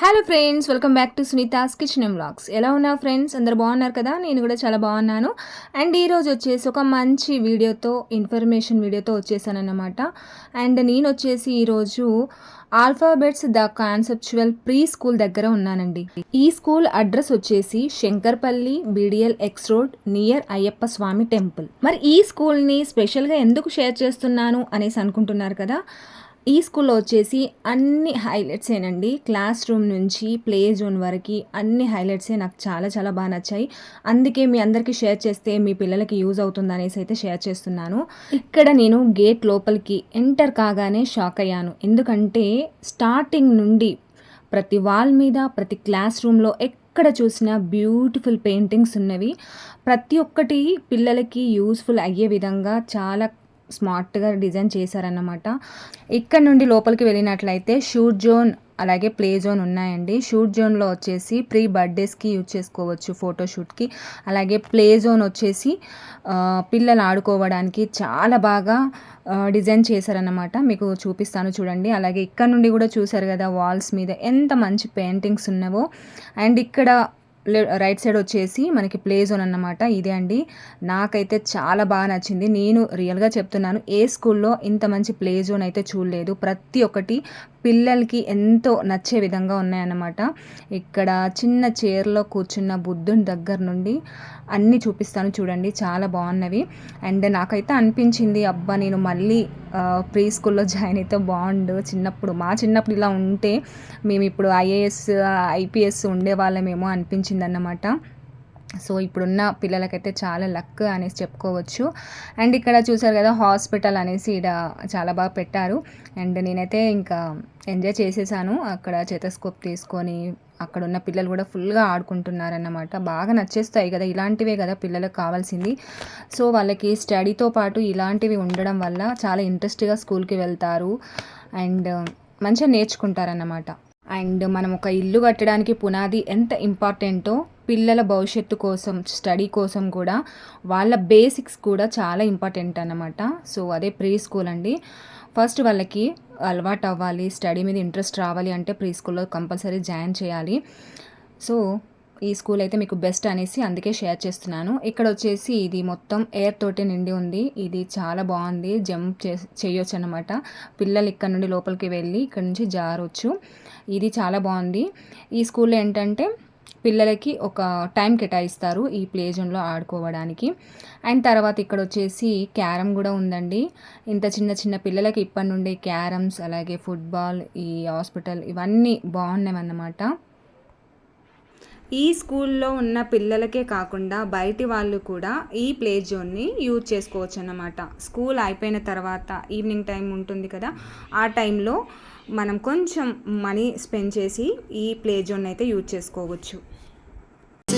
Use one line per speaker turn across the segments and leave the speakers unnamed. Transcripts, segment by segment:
Hello friends welcome back to Sunita's kitchen blogs ఎలా ఉన్నారు friends అందరు బాగున్నారు కదా? నేను కూడా చాలా బాగున్నాను. అండ్ ఈరోజు వచ్చేసి ఒక మంచి వీడియోతో ఇన్ఫర్మేషన్ వీడియోతో వచ్చేసానన్నమాట. అండ్ నేను వచ్చేసి ఈరోజు alphabets the conceptual pre school దగ్గర ఉన్నానండి. ఈ స్కూల్ అడ్రస్ వచ్చేసి Shankarpalli BDL X road near Ayyappa Swami temple. మరి ఈ స్కూల్ని స్పెషల్గా ఎందుకు షేర్ చేస్తున్నాను అనేసి అనుకుంటున్నారు కదా? ఈ స్కూల్లో వచ్చేసి అన్ని హైలైట్సేనండి క్లాస్ రూమ్ నుంచి ప్లే జోన్ వరకు అన్ని హైలైట్సే నాకు చాలా చాలా బాగా నచ్చాయి. అందుకే మీ అందరికీ షేర్ చేస్తే మీ పిల్లలకి యూజ్ అవుతుంది అనేసి అయితే షేర్ చేస్తున్నాను. ఇక్కడ నేను గేట్ లోపలికి ఎంటర్ కాగానే షాక్ అయ్యాను. ఎందుకంటే స్టార్టింగ్ నుండి ప్రతి వాల్ మీద ప్రతి క్లాస్ రూమ్లో ఎక్కడ చూసినా బ్యూటిఫుల్ పెయింటింగ్స్ ఉన్నవి. ప్రతి ఒక్కటి పిల్లలకి యూస్ఫుల్ అయ్యే విధంగా చాలా స్మార్ట్గా డిజైన్ చేశారన్నమాట. ఇక్కడ నుండి లోపలికి వెళ్ళినట్లయితే షూట్ జోన్ అలాగే ప్లే జోన్ ఉన్నాయండి. షూట్ జోన్లో వచ్చేసి ప్రీ బర్త్డేస్కి యూజ్ చేసుకోవచ్చు ఫోటోషూట్కి అలాగే ప్లే జోన్ వచ్చేసి పిల్లలు ఆడుకోవడానికి చాలా బాగా డిజైన్ చేశారన్నమాట. మీకు చూపిస్తాను చూడండి. అలాగే ఇక్కడ నుండి కూడా చూశారు కదా వాల్స్ మీద ఎంత మంచి పెయింటింగ్స్ ఉన్నావో. అండ్ ఇక్కడ రైట్ సైడ్ వచ్చేసి మనకి ప్లే జోన్ అన్నమాట ఇదే అండి. నాకైతే చాలా బాగా నచ్చింది. నేను రియల్గా చెప్తున్నాను ఏ స్కూల్లో ఇంత మంచి ప్లే జోన్ అయితే చూడలేదు. ప్రతి ఒక్కటి పిల్లలకి ఎంతో నచ్చే విధంగా ఉన్నాయన్నమాట. ఇక్కడ చిన్న చైర్లో కూర్చున్న బుద్ధుని దగ్గర నుండి అన్నీ చూపిస్తాను చూడండి చాలా బాగున్నవి. అండ్ నాకైతే అనిపించింది అబ్బా నేను మళ్ళీ ప్రీ స్కూల్లో జాయిన్ అయితే బాగుండు. చిన్నప్పుడు మా చిన్నప్పుడు ఇలా ఉంటే మేము ఇప్పుడు ఐఏఎస్ ఐపీఎస్ ఉండే వాళ్ళమేమో అనిపించింది అన్నమాట సో ఇప్పుడున్న పిల్లలకైతే చాలా లక్ అనేసి చెప్పుకోవచ్చు. అండ్ ఇక్కడ చూసారు కదా హాస్పిటల్ అనేసి ఇక్కడ చాలా బాగా పెట్టారు. అండ్ నేనైతే ఇంకా ఎంజాయ్ చేసేసాను. అక్కడ చేతస్కోప్ తీసుకొని అక్కడ ఉన్న పిల్లలు కూడా ఫుల్గా ఆడుకుంటున్నారన్నమాట. బాగా నచ్చేస్తాయి కదా ఇలాంటివే కదా పిల్లలకు కావాల్సింది. సో వాళ్ళకి స్టడీతో పాటు ఇలాంటివి ఉండడం వల్ల చాలా ఇంట్రెస్ట్గా స్కూల్కి వెళ్తారు. అండ్ మంచిగా నేర్చుకుంటారన్నమాట. అండ్ మనం ఒక ఇల్లు కట్టడానికి పునాది ఎంత ఇంపార్టెంటో పిల్లల భవిష్యత్తు కోసం స్టడీ కోసం కూడా వాళ్ళ బేసిక్స్ కూడా చాలా ఇంపార్టెంట్ అన్నమాట. సో అదే ప్రీ స్కూల్ అండి. ఫస్ట్ వాళ్ళకి అలవాటు అవ్వాలి స్టడీ మీద ఇంట్రెస్ట్ రావాలి అంటే ప్రీ స్కూల్లో కంపల్సరీ జాయిన్ చేయాలి. సో ఈ స్కూల్ అయితే మీకు బెస్ట్ అనేసి అందుకే షేర్ చేస్తున్నాను. ఇక్కడ వచ్చేసి ఇది మొత్తం ఎయిర్ తోటి నిండి ఉంది. ఇది చాలా బాగుంది. జంప్ చే చేయొచ్చు అనమాట పిల్లలు ఇక్కడ నుండి లోపలికి వెళ్ళి ఇక్కడ నుంచి జారొచ్చు. ఇది చాలా బాగుంది. ఈ స్కూల్లో ఏంటంటే పిల్లలకి ఒక టైం కేటాయిస్తారు ఈ ప్లే జోన్లో ఆడుకోవడానికి. అండ్ తర్వాత ఇక్కడ వచ్చేసి క్యారమ్ కూడా ఉందండి. ఇంత చిన్న చిన్న పిల్లలకి ఇప్పటి నుండి క్యారమ్స్ అలాగే ఫుట్బాల్ ఈ హాస్పిటల్ ఇవన్నీ బాగున్నాయి అన్నమాట ఈ స్కూల్లో ఉన్న పిల్లలకే కాకుండా బయటి వాళ్ళు కూడా ఈ ప్లే జోన్ని యూజ్ చేసుకోవచ్చు అన్నమాట స్కూల్ అయిపోయిన తర్వాత ఈవినింగ్ టైం ఉంటుంది కదా ఆ టైంలో మనం కొంచెం మనీ స్పెండ్ చేసి ఈ ప్లే జోన్ అయితే యూజ్ చేసుకోవచ్చు.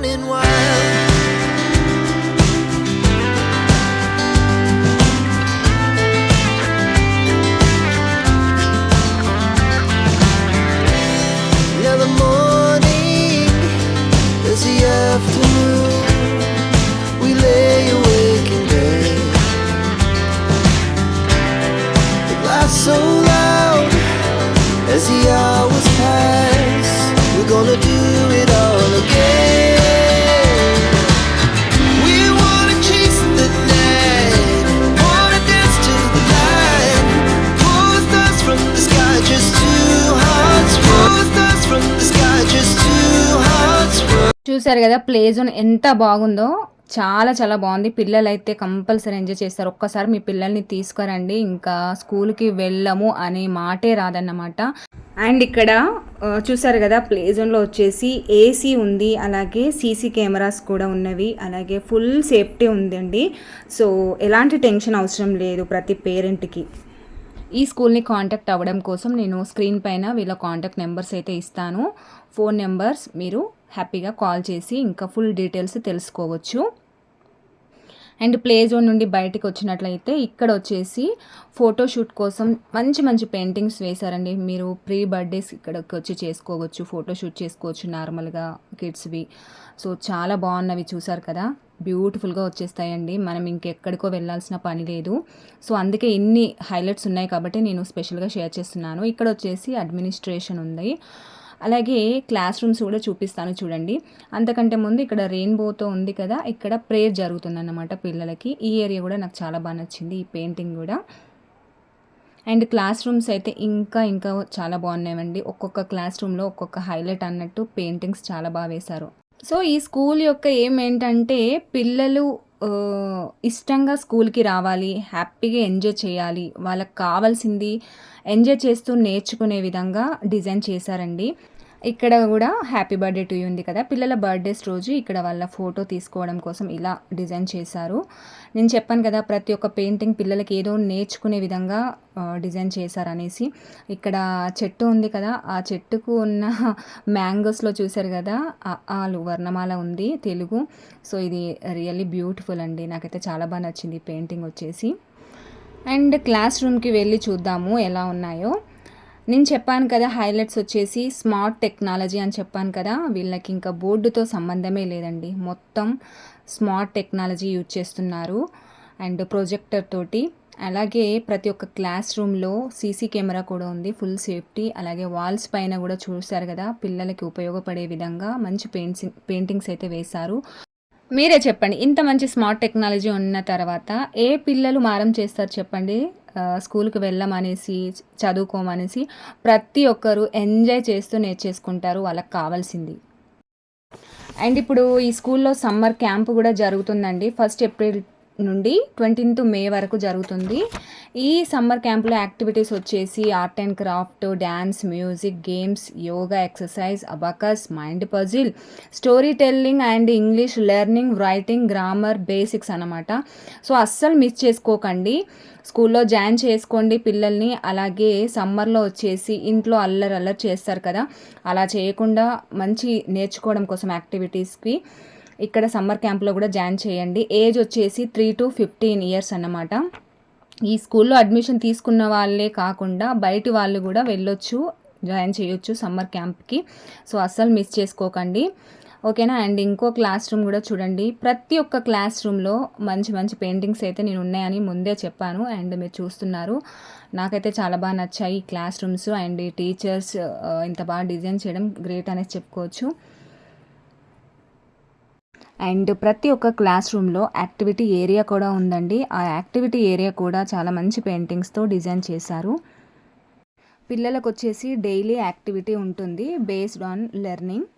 running wild. Now the morning is the afternoon. We lay awake in bed. The laughs so loud as the
చూసారు కదా ప్లే జోన్ ఎంత బాగుందో. చాలా చాలా బాగుంది. పిల్లలు అయితే కంపల్సరీ ఎంజాయ్ చేస్తారు. ఒక్కసారి మీ పిల్లల్ని తీసుకురండి. ఇంకా స్కూల్కి వెళ్ళము అనే మాటే రాదన్నమాట. అండ్ ఇక్కడ చూసారు కదా ప్లే జోన్లో వచ్చేసి ఏసీ ఉంది. అలాగే సీసీ కెమెరాస్ కూడా ఉన్నవి. అలాగే ఫుల్ సేఫ్టీ ఉందండి. సో ఎలాంటి టెన్షన్ అవసరం లేదు ప్రతి పేరెంట్కి. ఈ స్కూల్ని కాంటాక్ట్ అవ్వడం కోసం నేను స్క్రీన్ పైన వీళ్ళ కాంటాక్ట్ నెంబర్స్ అయితే ఇస్తాను. ఫోన్ నెంబర్స్ మీరు హ్యాపీగా కాల్ చేసి ఇంకా ఫుల్ డీటెయిల్స్ తెలుసుకోవచ్చు. అండ్ ప్లే జోన్ నుండి బయటకు వచ్చినట్లయితే ఇక్కడ వచ్చేసి ఫోటోషూట్ కోసం మంచి మంచి పెయింటింగ్స్ వేశారండి. మీరు ప్రీ బర్త్డేస్ ఇక్కడికి వచ్చి చేసుకోవచ్చు ఫోటోషూట్ చేసుకోవచ్చు నార్మల్గా కిడ్స్వి. సో చాలా బాగున్నవి చూసారు కదా? బ్యూటిఫుల్గా వచ్చేస్తాయండి. మనం ఇంకెక్కడికో వెళ్ళాల్సిన పని లేదు. సో అందుకే ఇన్ని హైలైట్స్ ఉన్నాయి కాబట్టి నేను స్పెషల్గా షేర్ చేస్తున్నాను. ఇక్కడ వచ్చేసి అడ్మినిస్ట్రేషన్ ఉంది. అలాగే క్లాస్ రూమ్స్ కూడా చూపిస్తాను చూడండి. అంతకంటే ముందు ఇక్కడ రెయిన్బోతో ఉంది కదా ఇక్కడ ప్రేయర్ జరుగుతుందన్నమాట పిల్లలకి. ఈ ఏరియా కూడా నాకు చాలా బాగా నచ్చింది ఈ పెయింటింగ్ కూడా. అండ్ క్లాస్ రూమ్స్ అయితే ఇంకా ఇంకా చాలా బాగున్నాయండి. ఒక్కొక్క క్లాస్ రూమ్లో ఒక్కొక్క హైలైట్ అన్నట్టు పెయింటింగ్స్ చాలా బాగా వేశారు. సో ఈ స్కూల్ యొక్క ఏం ఏంటంటే పిల్లలు ఇష్టంగా స్కూల్కి రావాలి హ్యాపీగా ఎంజాయ్ చేయాలి వాళ్ళకి కావాల్సింది ఎంజాయ్ చేస్తూ నేర్చుకునే విధంగా డిజైన్ చేశారండి. ఇక్కడ కూడా హ్యాపీ బర్త్డే టు ఉంది కదా. పిల్లల బర్త్డేస్ రోజు ఇక్కడ వాళ్ళ ఫోటో తీసుకోవడం కోసం ఇలా డిజైన్ చేశారు. నేను చెప్పాను కదా ప్రతి ఒక్క పెయింటింగ్ పిల్లలకి ఏదో నేర్చుకునే విధంగా డిజైన్ చేశారనేసి. ఇక్కడ చెట్టు ఉంది కదా ఆ చెట్టుకు ఉన్న మ్యాంగోస్లో చూశారు కదా ఆలు వర్ణమాల ఉంది తెలుగు. సో ఇది రియల్లీ బ్యూటిఫుల్ అండి. నాకైతే చాలా బాగా నచ్చింది పెయింటింగ్ వచ్చేసి. అండ్ క్లాస్ రూమ్కి వెళ్ళి చూద్దాము ఎలా ఉన్నాయో. నేను చెప్పాను కదా హైలైట్స్ వచ్చేసి స్మార్ట్ టెక్నాలజీ అని చెప్పాను కదా వీళ్ళకి ఇంకా బోర్డుతో సంబంధమే లేదండి. మొత్తం స్మార్ట్ టెక్నాలజీ యూజ్ చేస్తున్నారు. అండ్ ప్రొజెక్టర్ తోటి అలాగే ప్రతి ఒక్క క్లాస్ రూమ్లో సీసీ కెమెరా కూడా ఉంది ఫుల్ సేఫ్టీ. అలాగే వాల్స్ పైన కూడా చూశారు కదా పిల్లలకి ఉపయోగపడే విధంగా మంచి పెయింటింగ్ పెయింటింగ్స్ అయితే వేశారు. మీరే చెప్పండి ఇంత మంచి స్మార్ట్ టెక్నాలజీ ఉన్న తర్వాత ఏ పిల్లలు మారం చేస్తారు చెప్పండి? స్కూల్కి వెళ్ళమనేసి చదువుకోమనేసి ప్రతి ఒక్కరు ఎంజాయ్ చేస్తూ నేర్చేసుకుంటారు వాళ్ళకి కావాల్సింది. అండ్ ఇప్పుడు ఈ స్కూల్లో సమ్మర్ క్యాంప్ కూడా జరుగుతుందండి. ఫస్ట్ ఏప్రిల్ నుండి ట్వంటీన్త్ మే వరకు జరుగుతుంది. ఈ సమ్మర్ క్యాంప్లో యాక్టివిటీస్ వచ్చేసి art and craft dance music games yoga exercise abacus mind puzzle story telling and English learning writing grammar basics అనమాట సో అస్సలు మిస్ చేసుకోకండి. స్కూల్లో జాయిన్ చేసుకోండి పిల్లల్ని. అలాగే సమ్మర్లో వచ్చేసి ఇంట్లో అల్లరి అల్లరి చేస్తారు కదా. అలా చేయకుండా మంచి నేర్చుకోవడం కోసం యాక్టివిటీస్కి ఇక్కడ సమ్మర్ క్యాంప్లో కూడా జాయిన్ చేయండి. ఏజ్ వచ్చేసి త్రీ టు ఫిఫ్టీన్ ఇయర్స్ అన్నమాట. ఈ స్కూల్లో అడ్మిషన్ తీసుకున్న వాళ్ళే కాకుండా బయటి వాళ్ళు కూడా వెళ్ళొచ్చు జాయిన్ చేయొచ్చు సమ్మర్ క్యాంప్కి. సో అస్సలు మిస్ చేసుకోకండి. ఓకేనా? అండ్ ఇంకో క్లాస్ రూమ్ కూడా చూడండి. ప్రతి ఒక్క క్లాస్ రూమ్లో మంచి మంచి పెయింటింగ్స్ అయితే నేను ఉన్నాయని ముందే చెప్పాను అండ్ మీరు చూస్తున్నారు. నాకైతే చాలా బాగా నచ్చాయి ఈ క్లాస్ రూమ్స్ అండ్ ఈ టీచర్స్ ఇంత బాగా డిజైన్ చేయడం గ్రేట్ అనేసి చెప్పుకోవచ్చు. అండ్ ప్రతి ఒక్క క్లాస్ రూమ్లో యాక్టివిటీ ఏరియా కూడా ఉందండి ఆ యాక్టివిటీ ఏరియా కూడా చాలా మంచి పెయింటింగ్స్తో డిజైన్ చేశారు పిల్లలకు వచ్చేసి డైలీ యాక్టివిటీ ఉంటుంది based on learning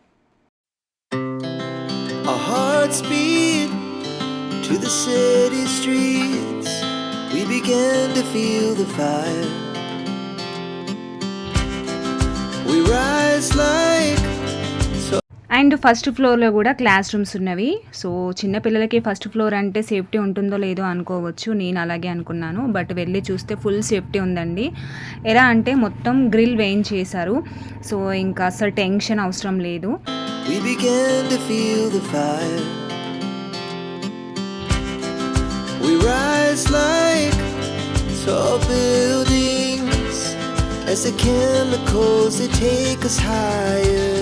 to the city streets. We began to feel the fire. We rise like
and first ఫ్లోర్లో కూడా క్లాస్ రూమ్స్ ఉన్నవి. సో చిన్న పిల్లలకి ఫస్ట్ ఫ్లోర్ అంటే సేఫ్టీ ఉంటుందో లేదో అనుకోవచ్చు. నేను అలాగే అనుకున్నాను. బట్ వెళ్ళి చూస్తే ఫుల్ సేఫ్టీ ఉందండి. ఎలా అంటే మొత్తం గ్రిల్ వేయించేశారు. సో ఇంకా అసలు టెన్షన్ అవసరం లేదు.
We began to feel the fire. We rise like tall buildings. As the chemicals they take us higher.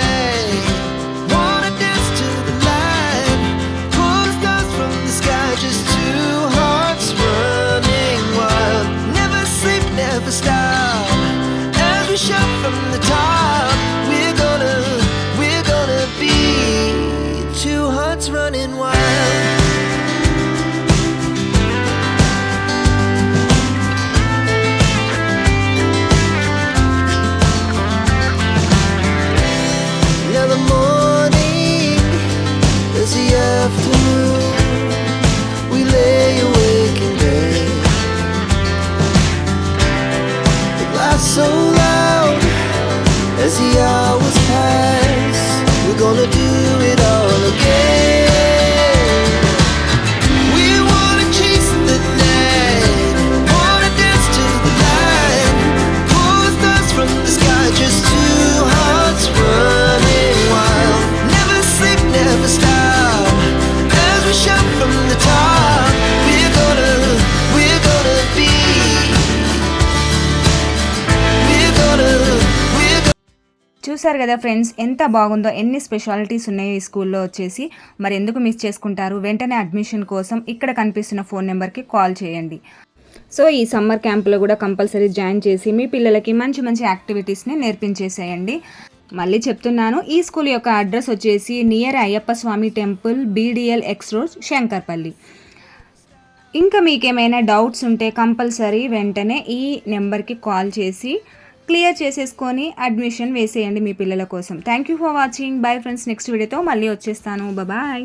on the
చూసారు కదా ఫ్రెండ్స్ ఎంత బాగుందో ఎన్ని స్పెషాలిటీస్ ఉన్నాయో ఈ స్కూల్లో వచ్చేసి. మరి ఎందుకు మిస్ చేసుకుంటారు? వెంటనే అడ్మిషన్ కోసం ఇక్కడ కనిపిస్తున్న ఫోన్ నెంబర్కి కాల్ చేయండి. సో ఈ సమ్మర్ క్యాంప్లో కూడా కంపల్సరీ జాయిన్ చేసి మీ పిల్లలకి మంచి మంచి యాక్టివిటీస్ని నేర్పించేసేయండి. మళ్ళీ చెప్తున్నాను ఈ స్కూల్ యొక్క అడ్రస్ వచ్చేసి near Ayyappa Swami temple BDL X road Shankarpalli. ఇంకా మీకేమైనా డౌట్స్ ఉంటే కంపల్సరీ వెంటనే ఈ నెంబర్కి కాల్ చేసి క్లియర్ చేసేసుకొని అడ్మిషన్ వేసేయండి మీ పిల్లల కోసం. Thank you for watching bye friends next వీడియోతో మళ్ళీ వచ్చేస్తాను. బాయ్